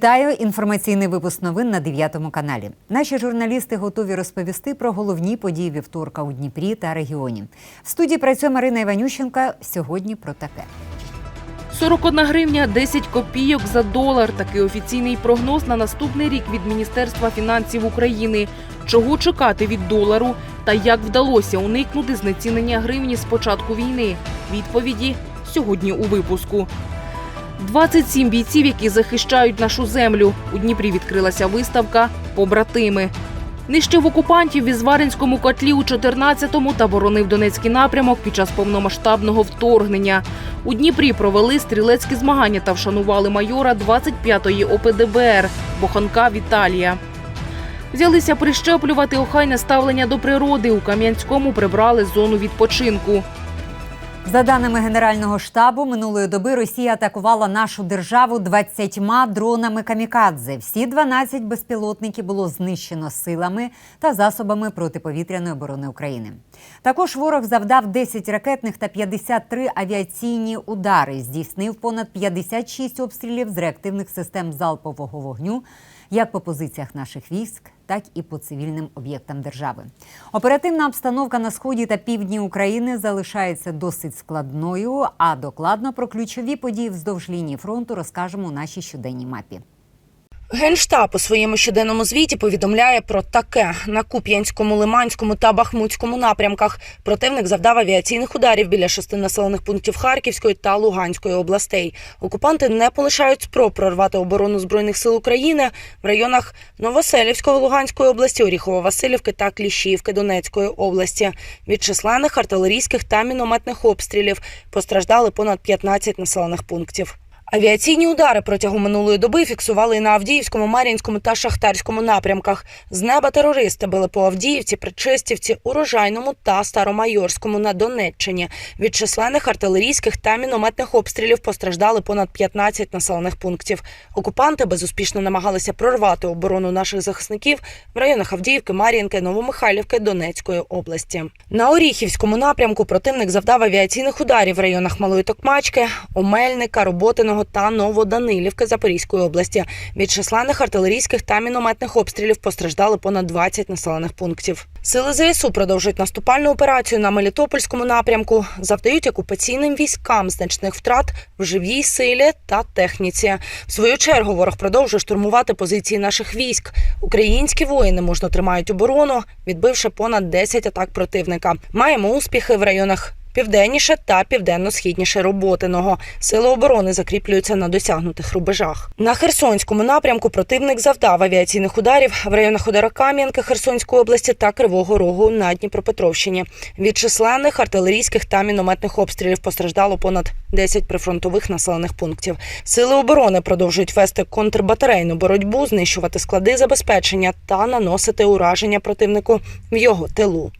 Вітаю! Інформаційний випуск новин на 9 каналі. Наші журналісти готові розповісти про головні події вівторка у Дніпрі та регіоні. В студії працює Марина Іванющенка. Сьогодні про таке. 41 гривня 10 копійок за долар. Такий офіційний прогноз на наступний рік від Міністерства фінансів України. Чого чекати від долару та як вдалося уникнути знецінення гривні з початку війни? Відповіді сьогодні у випуску. 27 бійців, які захищають нашу землю. У Дніпрі відкрилася виставка Побратими. Нищив окупантів в Ізваринському котлі у 14-му та боронив Донецький напрямок під час повномасштабного вторгнення. У Дніпрі провели стрілецькі змагання та вшанували майора 25-ї ОПДБР Боханка Віталія. Взялися прищеплювати охайне ставлення до природи. У Кам'янському прибрали зону відпочинку. За даними Генерального штабу, минулої доби Росія атакувала нашу державу 20 дронами камікадзе. Всі 12 безпілотників було знищено силами та засобами протиповітряної оборони України. Також ворог завдав 10 ракетних та 53 авіаційні удари. Здійснив понад 56 обстрілів з реактивних систем залпового вогню як по позиціях наших військ, так і по цивільним об'єктам держави. Оперативна обстановка на сході та півдні України залишається досить складною. А докладно про ключові події вздовж лінії фронту розкажемо у нашій щоденній мапі. Генштаб у своєму щоденному звіті повідомляє про таке на Куп'янському, Лиманському та Бахмутському напрямках. Противник завдав авіаційних ударів біля шести населених пунктів Харківської та Луганської областей. Окупанти не полишають спроб прорвати оборону збройних сил України в районах Новоселівської Луганської області, Оріхово-Василівки та Кліщівки Донецької області. Від численних артилерійських та мінометних обстрілів постраждали понад 15 населених пунктів. Авіаційні удари протягом минулої доби фіксували і на Авдіївському, Мар'їнському та Шахтарському напрямках. З неба терористи били по Авдіївці, Причистівці, Урожайному та Старомайорському на Донеччині. Від численних артилерійських та мінометних обстрілів постраждали понад 15 населених пунктів. Окупанти безуспішно намагалися прорвати оборону наших захисників в районах Авдіївки, Мар'їнки, Новомихайлівки, Донецької області. На Оріхівському напрямку противник завдав авіаційних ударів в районах Малої Токмачки, Омельника, Роботиного та Новоданилівки Запорізької області. Від численних артилерійських та мінометних обстрілів постраждали понад 20 населених пунктів. Сили ЗСУ продовжують наступальну операцію на Мелітопольському напрямку, завдають окупаційним військам значних втрат в живій силі та техніці. В свою чергу ворог продовжує штурмувати позиції наших військ. Українські воїни мужно тримають оборону, відбивши понад 10 атак противника. Маємо успіхи в районах Південніше та південно-східніше Роботиного. Сили оборони закріплюються на досягнутих рубежах. На Херсонському напрямку противник завдав авіаційних ударів в районах Ходора-Кам'янки Херсонської області та Кривого Рогу на Дніпропетровщині. Від численних артилерійських та мінометних обстрілів постраждало понад 10 прифронтових населених пунктів. Сили оборони продовжують вести контрбатарейну боротьбу, знищувати склади забезпечення та наносити ураження противнику в його тилу.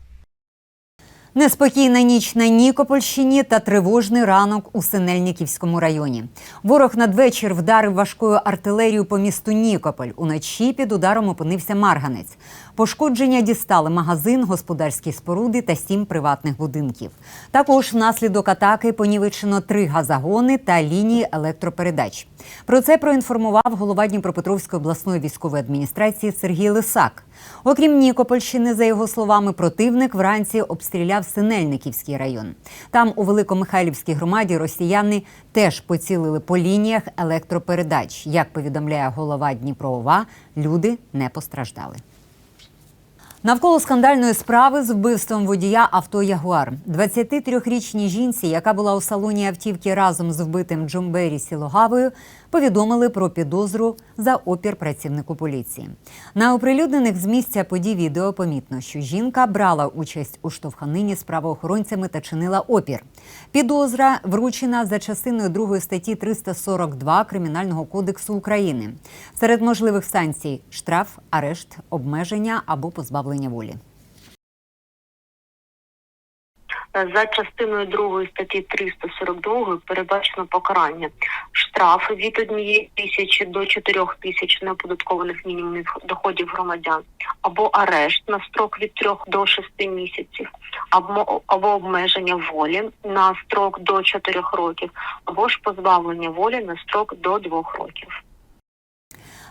Неспокійна ніч на Нікопольщині та тривожний ранок у Синельниківському районі. Ворог надвечір вдарив важкою артилерію по місту Нікополь. Уночі під ударом опинився Марганець. Пошкодження дістали магазин, господарські споруди та сім приватних будинків. Також внаслідок атаки понівечено три газогони та лінії електропередач. Про це проінформував голова Дніпропетровської обласної військової адміністрації Сергій Лисак. Окрім Нікопольщини, за його словами, противник вранці обстріляв Синельниківський район. Там, у Великомихайлівській громаді, росіяни теж поцілили по лініях електропередач. Як повідомляє голова Дніпроова, люди не постраждали. Навколо скандальної справи з вбивством водія авто Ягуар 23-річній жінці, яка була у салоні автівки разом з вбитим Джумбері Сілогавою, повідомили про підозру за опір працівнику поліції. На оприлюднених з місця подій відео помітно, що жінка брала участь у штовханині з правоохоронцями та чинила опір. Підозра вручена за частиною 2 статті 342 Кримінального кодексу України. Серед можливих санкцій штраф, арешт, обмеження або позбавлення волі. За частиною 2 статті 342 передбачено покарання штраф від однієї тисячі до чотирьох тисяч неоподаткованих мінімумів доходів громадян, або арешт на строк від 3 до 6 місяців, або, або обмеження волі на строк до 4 років, або ж позбавлення волі на строк до 2 років.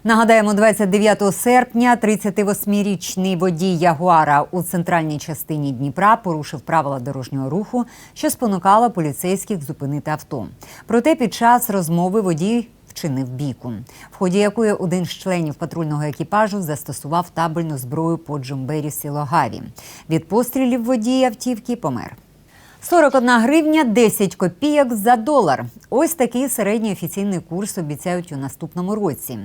Нагадаємо, 29 серпня 38-річний водій Ягуара у центральній частині Дніпра порушив правила дорожнього руху, що спонукало поліцейських зупинити авто. Проте під час розмови водій вчинив бійку, в ході якої один з членів патрульного екіпажу застосував табельну зброю по Джумбері Сілогаві. Від пострілів водій автівки помер. 41 гривня 10 копійок за долар. Ось такий середній офіційний курс обіцяють у наступному році.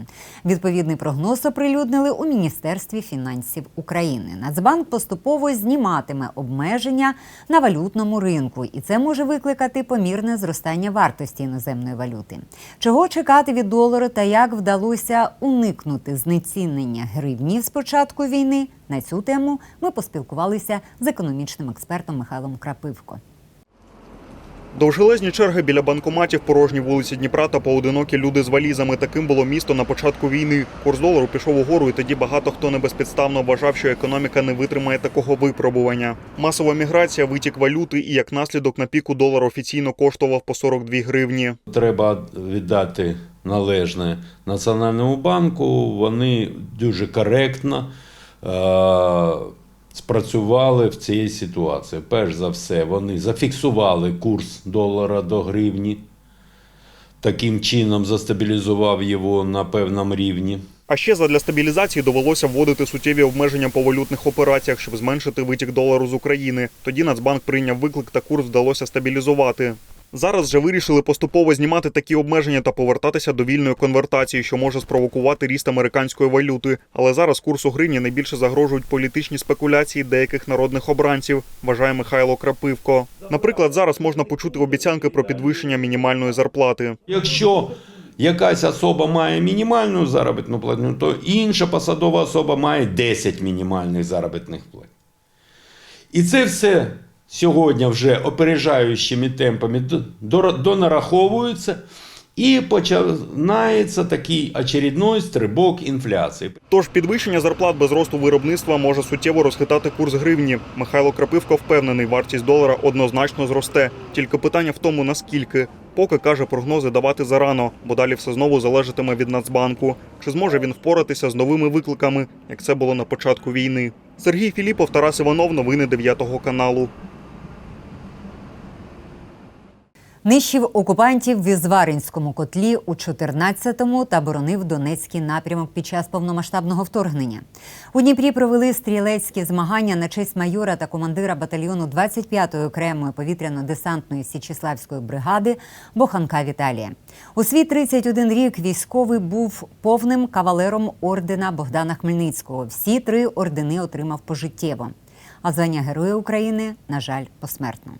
Відповідний прогноз оприлюднили у Міністерстві фінансів України. Нацбанк поступово зніматиме обмеження на валютному ринку, і це може викликати помірне зростання вартості іноземної валюти. Чого чекати від долару та як вдалося уникнути знецінення гривні з початку війни? На цю тему ми поспілкувалися з економічним експертом Михайлом Крапивко. Довжелезні черги біля банкоматів, порожні вулиці Дніпра та поодинокі люди з валізами. Таким було місто на початку війни. Курс долару пішов угору, і тоді багато хто небезпідставно вважав, що економіка не витримає такого випробування. Масова міграція, витік валюти і як наслідок на піку долар офіційно коштував по 42 гривні. Треба віддати належне Національному банку. Вони дуже коректно спрацювали в цій ситуації. Перш за все, вони зафіксували курс долара до гривні, таким чином застабілізував його на певному рівні. А ще задля стабілізації довелося вводити суттєві обмеження по валютних операціях, щоб зменшити витік долару з України. Тоді Нацбанк прийняв виклик та курс вдалося стабілізувати. Зараз же вирішили поступово знімати такі обмеження та повертатися до вільної конвертації, що може спровокувати ріст американської валюти. Але зараз курсу гривні найбільше загрожують політичні спекуляції деяких народних обранців, вважає Михайло Крапивко. Наприклад, зараз можна почути обіцянки про підвищення мінімальної зарплати. Якщо якась особа має мінімальну заробітну платню, то інша посадова особа має 10 мінімальних заробітних плат. І це все сьогодні вже опережаючими темпами до- до- і починається такий очередной стрибок інфляції. Тож підвищення зарплат без росту виробництва може суттєво розхитати курс гривні. Михайло Крапивко впевнений, вартість долара однозначно зросте. Тільки питання в тому, наскільки. Поки каже, прогнози давати зарано, бо далі все знову залежатиме від Нацбанку. Чи зможе він впоратися з новими викликами, як це було на початку війни? Сергій Філіпов, Тарас Іванов, новини 9 каналу. Нищив окупантів в Ізваринському котлі у 14-му та боронив Донецький напрямок під час повномасштабного вторгнення. У Дніпрі провели стрілецькі змагання на честь майора та командира батальйону 25-ї окремої повітряно-десантної Січіславської бригади Боханка Віталія. У свій 31 рік військовий був повним кавалером ордена Богдана Хмельницького. Всі три ордени отримав пожиттєво. А звання Героя України, на жаль, посмертно.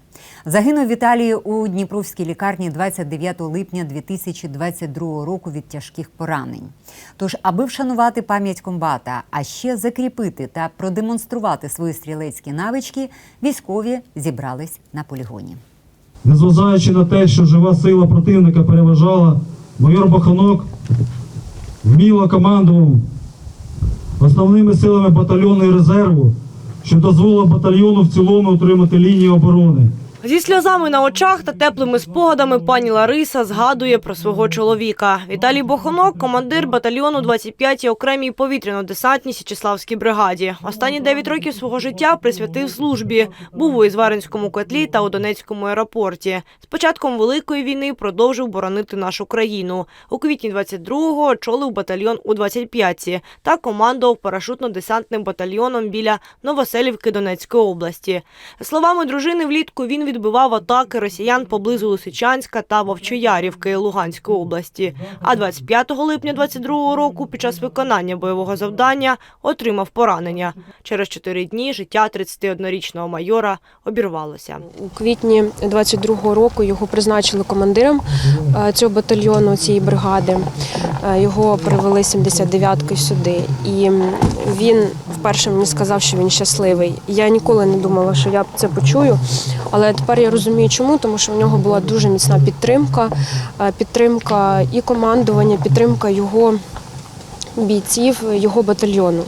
Загинув Віталій у Дніпровській лікарні 29 липня 2022 року від тяжких поранень. Тож, аби вшанувати пам'ять комбата, а ще закріпити та продемонструвати свої стрілецькі навички, військові зібрались на полігоні. Незважаючи на те, що жива сила противника переважала, майор Баханок вміло командував основними силами батальйону і резерву, що дозволило батальйону в цілому отримати лінію оборони. Зі сльозами на очах та теплими спогадами пані Лариса згадує про свого чоловіка. Віталій Бохонок, командир батальйону 25-й окремій повітряно-десантній Січеславській бригаді. Останні 9 років свого життя присвятив службі. Був у Ізваринському котлі та у Донецькому аеропорті. З початком Великої війни продовжив боронити нашу країну. У квітні 22-го очолив батальйон у 25-ті та командував парашутно-десантним батальйоном біля Новоселівки Донецької області. Словами дружини, влітку він відбивав атаки росіян поблизу Лисичанська та Вовчоярівки Луганської області. А 25 липня 22 року під час виконання бойового завдання отримав поранення. Через чотири дні життя 31-річного майора обірвалося. У квітні 22-го року його призначили командиром е, цього батальйону, цієї бригади. Е, Його привели 79-ки сюди. І він вперше мені сказав, що він щасливий. Я ніколи не думала, що я це почую. Але тепер я розумію, чому, тому що в нього була дуже міцна підтримка, е, підтримка і командування, підтримка його бійців, його батальйону.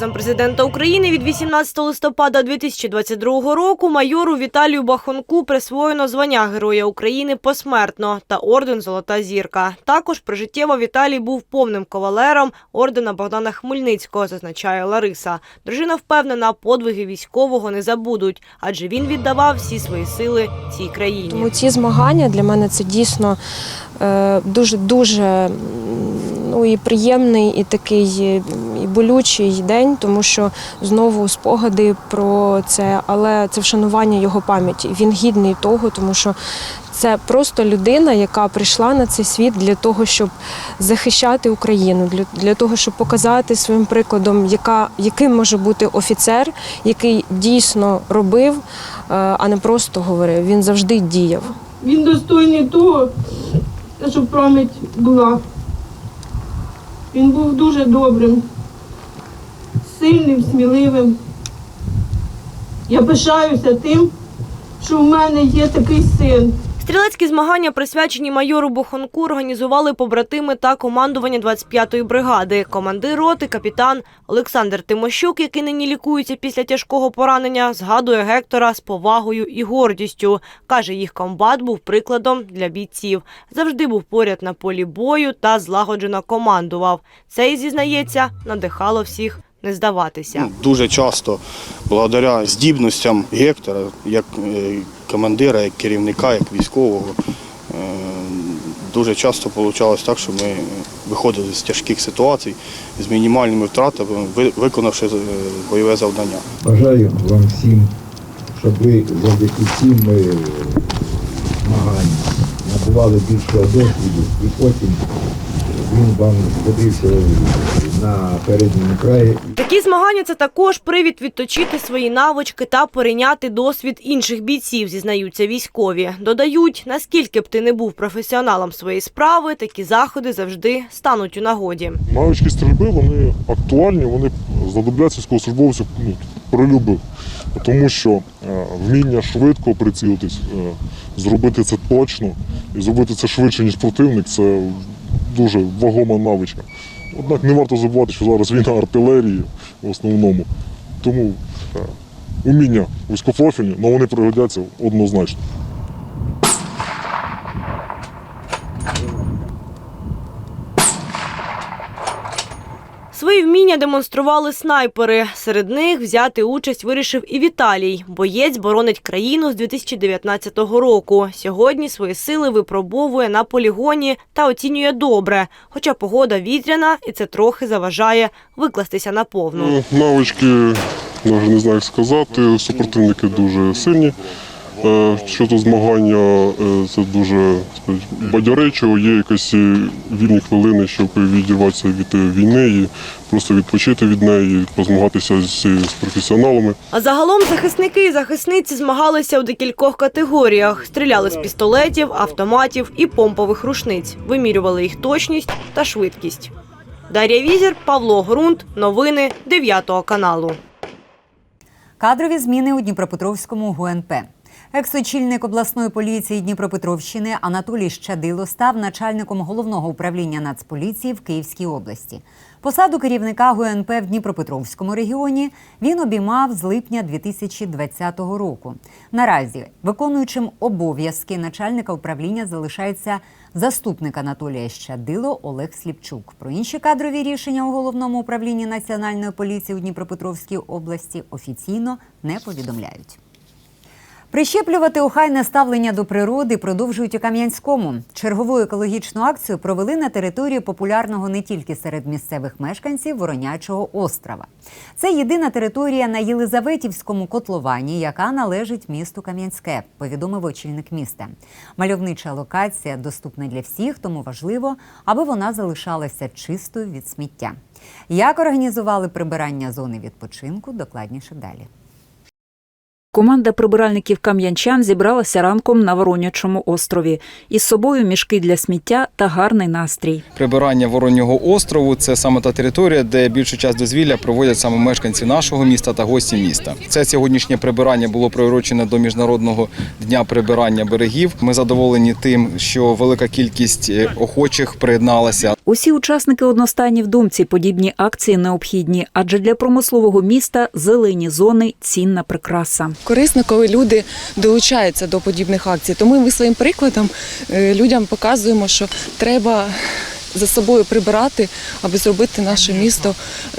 Указом президента України від 18 листопада 2022 року майору Віталію Бахонку присвоєно звання Героя України посмертно та орден Золота зірка. Також прижиттєво Віталій був повним кавалером ордена Богдана Хмельницького, зазначає Лариса. Дружина впевнена, подвиги військового не забудуть, адже він віддавав всі свої сили цій країні. Тому ці змагання для мене це дійсно е, дуже дуже ну і приємний, і такий і болючий день, тому що знову спогади про це, але це вшанування його пам'яті. Він гідний того, тому що це просто людина, яка прийшла на цей світ для того, щоб захищати Україну, для, для того, щоб показати своїм прикладом, яка, яким може бути офіцер, який дійсно робив, е, а не просто говорив. Він завжди діяв. Він достойний того, щоб пам'ять була. Він був дуже добрим, сильним, сміливим. Я пишаюся тим, що в мене є такий син. Стрілецькі змагання, присвячені майору Бохонку, організували побратими та командування 25-ї бригади. Командир роти, капітан Олександр Тимощук, який нині лікується після тяжкого поранення, згадує Гектора з повагою і гордістю. Каже, їх комбат був прикладом для бійців. Завжди був поряд на полі бою та злагоджено командував. Це зізнається, надихало всіх не здаватися. Ну, Дуже часто, благодаря здібностям Гектора, як е, командира, як керівника, як військового, е, дуже часто вийшло так, що ми виходили з тяжких ситуацій з мінімальними втратами, виконавши е, бойове завдання. Бажаю вам всім, щоб ви завдяки цим змаганням набували більшого досвіду і потім він вам згодився на передньому краї Такі змагання це також привід відточити свої навички та перейняти досвід інших бійців, зізнаються військові. Додають, наскільки б ти не був професіоналом своєї справи, такі заходи завжди стануть у нагоді. Навички стрільби вони актуальні, вони знадобляться військовослужбовцю ну, при. Тому що е, вміння швидко прицілитись, е, зробити це точно і зробити це швидше, ніж противник, це дуже вагома навичка. Однак не варто забувати, що зараз війна артилерії в основному. Тому е, уміння військопрофільні, але вони пригодяться однозначно. Свої вміння демонстрували снайпери. Серед них взяти участь вирішив і Віталій. Боєць боронить країну з 2019 року. Сьогодні свої сили випробовує на полігоні та оцінює добре. Хоча погода вітряна, і це трохи заважає викластися наповну. Е, Навички, навіть не знаю, як сказати. Супротивники дуже сильні. Е, Щодо змагання, е, це дуже бадьоречиво, є якісь е, вільні хвилини, щоб відірватися від війни і просто відпочити від неї, позмагатися з, з професіоналами. А загалом захисники і захисниці змагалися у декількох категоріях: стріляли з пістолетів, автоматів і помпових рушниць, вимірювали їх точність та швидкість. Дар'я Візір, Павло Грунт. Новини 9 каналу. Кадрові зміни у Дніпропетровському ГУНП. Екс-очільник обласної поліції Дніпропетровщини Анатолій Щадило став начальником головного управління Нацполіції в Київській області. Посаду керівника ГУНП в Дніпропетровському регіоні він обіймав з липня 2020 року. Наразі виконуючим обов'язки начальника управління залишається заступник Анатолія Щадило Олег Сліпчук. Про інші кадрові рішення у головному управлінні Національної поліції у Дніпропетровській області офіційно не повідомляють. Прищеплювати охайне ставлення до природи продовжують у Кам'янському. Чергову екологічну акцію провели на території популярного не тільки серед місцевих мешканців Воронячого острова. Це єдина територія на Єлизаветівському котловані, яка належить місту Кам'янське, повідомив очільник міста. Мальовнича локація доступна для всіх, тому важливо, аби вона залишалася чистою від сміття. Як організували прибирання зони відпочинку, докладніше далі. Команда прибиральників кам'янчан зібралася ранком на Воронячому острові. Із собою мішки для сміття та гарний настрій. Прибирання Вороннього острову це саме та територія, де більшу час дозвілля проводять саме мешканці нашого міста та гості міста. Це сьогоднішнє прибирання було приурочене до міжнародного дня прибирання берегів. Ми задоволені тим, що велика кількість е, охочих приєдналася. Усі учасники одностайні в думці. Подібні акції необхідні, адже для промислового міста зелені зони цінна прикраса. Корисно, коли люди долучаються до подібних акцій. Тому ми своїм прикладом е, людям показуємо, що треба за собою прибирати, аби зробити наше місто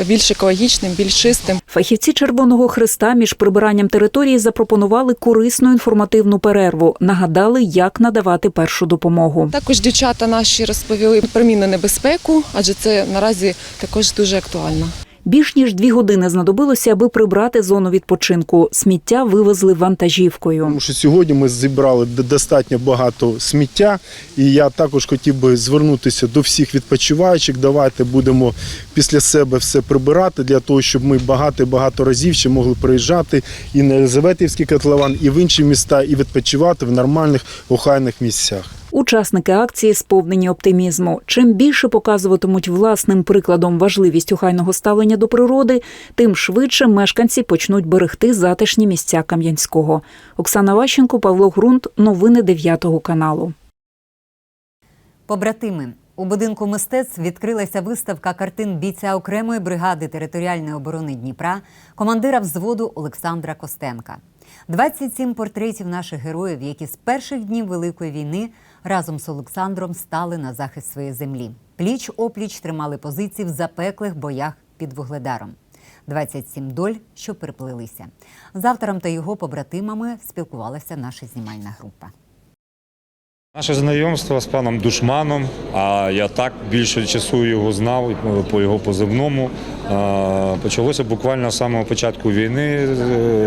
більш екологічним, більш чистим. Фахівці Червоного Христа між прибиранням території запропонували корисну інформативну перерву. Нагадали, як надавати першу допомогу. Також дівчата наші розповіли про мінну небезпеку, адже це наразі також дуже актуально. Більш ніж дві години знадобилося, аби прибрати зону відпочинку. Сміття вивезли вантажівкою. Тому що сьогодні ми зібрали достатньо багато сміття, і я також хотів би звернутися до всіх відпочиваючих. Давайте будемо після себе все прибирати для того, щоб ми багато багато разів ще могли приїжджати і на Єлизаветівський котлован, і в інші міста, і відпочивати в нормальних охайних місцях. Учасники акції сповнені оптимізму. Чим більше показуватимуть власним прикладом важливість охайного ставлення до природи, тим швидше мешканці почнуть берегти затишні місця Кам'янського. Оксана Ващенко, Павло Грунт. Новини 9 каналу. Побратими. У будинку мистецтв відкрилася виставка картин бійця окремої бригади територіальної оборони Дніпра, командира взводу Олександра Костенка. 27 портретів наших героїв, які з перших днів Великої війни разом з Олександром стали на захист своєї землі. Пліч опліч тримали позиції в запеклих боях під Вугледаром. 27 доль, що переплилися. З автором та його побратимами спілкувалася наша знімальна група. Наше знайомство з паном Душманом, а я так більше часу його знав по його позивному. Почалося буквально з самого початку війни,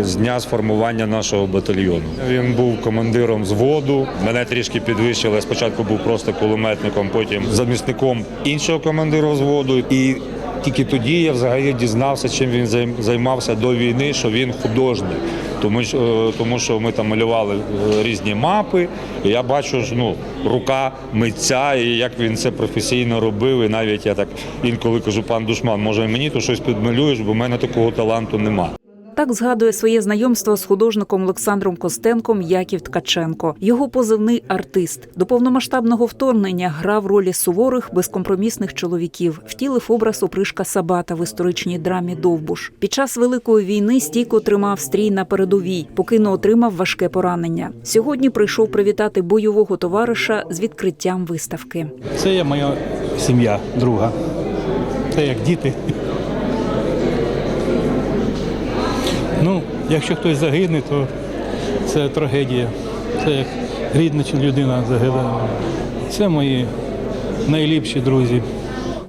з дня сформування нашого батальйону. Він був командиром взводу. Мене трішки підвищили. Спочатку був просто кулеметником, потім замісником іншого командира взводу. І тільки тоді я взагалі дізнався, чим він займ- займався до війни, що він художник. Тому, що- е, тому що ми там малювали е, різні мапи, і я бачу ну, рука митця, і як він це професійно робив. І навіть я так інколи кажу, пан Душман, може мені то щось підмалюєш, бо в мене такого таланту нема. Так згадує своє знайомство з художником Олександром Костенком Яків Ткаченко. Його позивний артист до повномасштабного вторгнення грав ролі суворих безкомпромісних чоловіків, втілив образ опришка Сабата в історичній драмі Довбуш. Під час великої війни стійко тримав стрій на передовій, поки не отримав важке поранення. Сьогодні прийшов привітати бойового товариша з відкриттям виставки. Це є моя сім'я, друга. Це як діти. Ну, якщо хтось загине, то це трагедія. Це як рідна людина загинула. Це мої найліпші друзі.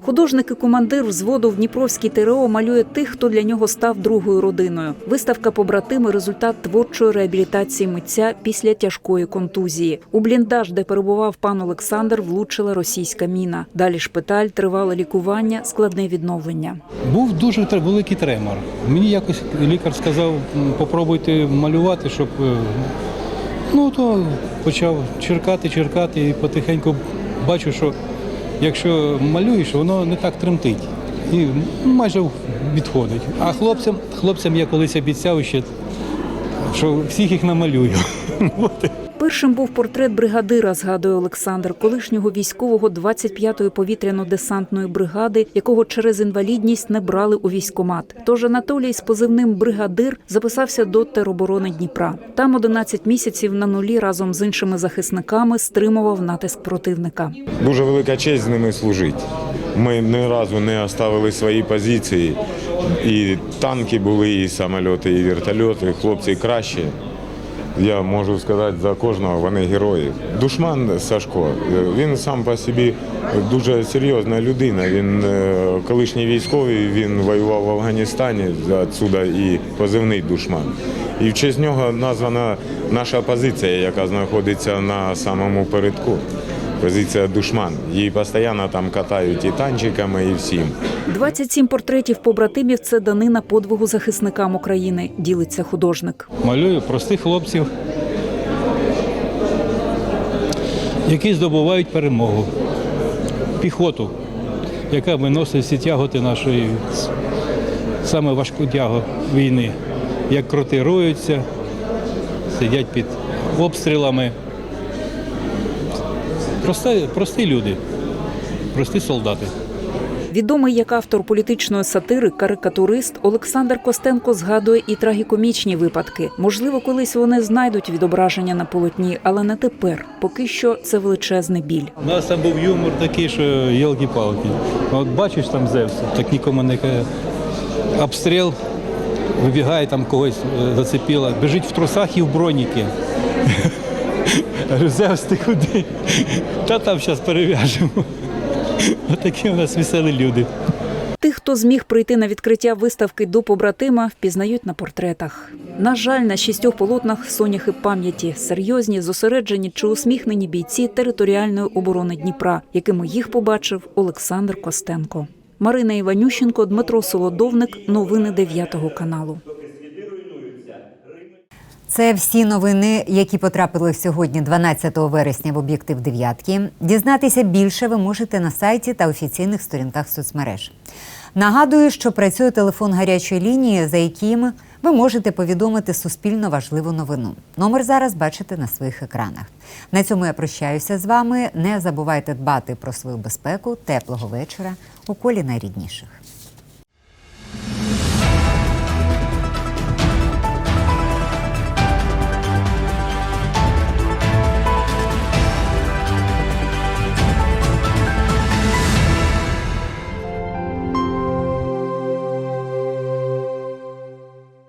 Художник і командир взводу в Дніпровській ТРО малює тих, хто для нього став другою родиною. Виставка побратими результат творчої реабілітації митця після тяжкої контузії. У бліндаж, де перебував пан Олександр, влучила російська міна. Далі шпиталь, тривале лікування, складне відновлення. Був дуже великий тремор. Мені якось лікар сказав, «М, попробуйте малювати, щоб. е, Ну, то почав черкати, черкати і потихеньку бачу, що якщо малюєш, воно не так тремтить. І майже відходить. А хлопцям, хлопцям я колись обіцяв ще, що всіх їх намалюю. Першим був портрет бригадира, згадує Олександр, колишнього військового 25-ї повітряно-десантної бригади, якого через інвалідність не брали у військкомат. Тож Анатолій з позивним бригадир записався до тероборони Дніпра. Там 11 місяців на нулі разом з іншими захисниками стримував натиск противника. Дуже велика честь з ними служити. Ми ні разу не оставили свої позиції. І танки були, і самольоти, і вертольоти. Хлопці кращі. Я можу сказати за кожного, вони герої. Душман Сашко, він сам по собі дуже серйозна людина. Він е, колишній військовий, він воював в Афганістані, відсюди і позивний душман. І в честь нього названа наша позиція, яка знаходиться на самому передку. Позиція душман. Її постійно там катають і танчиками, і всім. 27 портретів побратимів це данина подвигу захисникам України. Ділиться художник. Малюю простих хлопців, які здобувають перемогу. Піхоту, яка виносить всі тяготи нашої саме важку тягу війни. Як кротируються, сидять під обстрілами. Прості, прості люди, прості солдати. Відомий як автор політичної сатири, карикатурист Олександр Костенко згадує і трагікомічні випадки. Можливо, колись вони знайдуть відображення на полотні, але не тепер. Поки що це величезний біль. У нас там був юмор такий, що йолки-палки. От бачиш там Зевса, так нікому не каже. Обстріл, вибігає там когось е, зацепило, біжить в трусах і в броніки. Кажу, Зевс, ти куди? Та там зараз перев'яжемо. Отакі у нас веселі люди. Тих, хто зміг прийти на відкриття виставки до побратима, впізнають на портретах. На жаль, на шістьох полотнах соняхи пам'яті серйозні, зосереджені чи усміхнені бійці територіальної оборони Дніпра, якими їх побачив Олександр Костенко. Марина Іванющенко, Дмитро Солодовник. Новини 9 каналу. Це всі новини, які потрапили сьогодні, 12 вересня, в об'єктив дев'ятки. Дізнатися більше ви можете на сайті та офіційних сторінках соцмереж. Нагадую, що працює телефон гарячої лінії, за яким ви можете повідомити суспільно важливу новину. Номер зараз бачите на своїх екранах. На цьому я прощаюся з вами. Не забувайте дбати про свою безпеку. Теплого вечора у колі найрідніших.